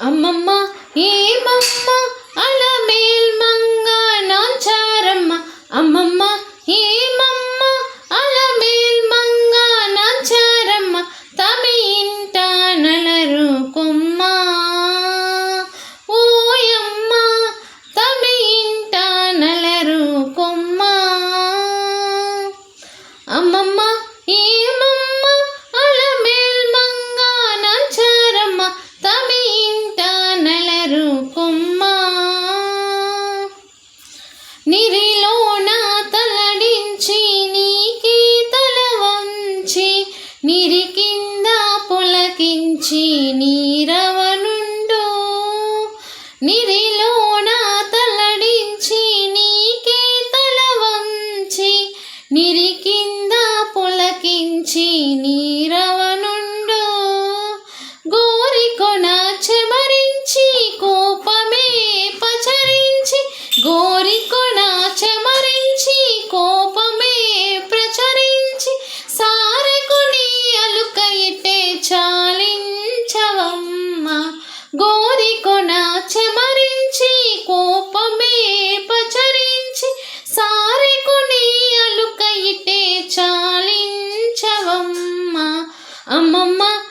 అమ్మమ్మ ఏమమ్మ అలా మేల్మంగా నాంచారమ్మ. అమ్మమ్మ నీ Ama ama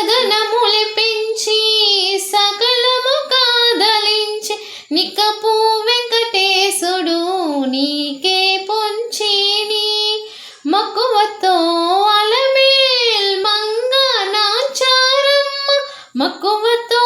కథనములె పెంచి సకలము కాదలించి నికపు వెంకటేశుడు నీకే పొంచిని. మక్కువతో అలమేల్ మంగనాచారమ్మ మక్కువతో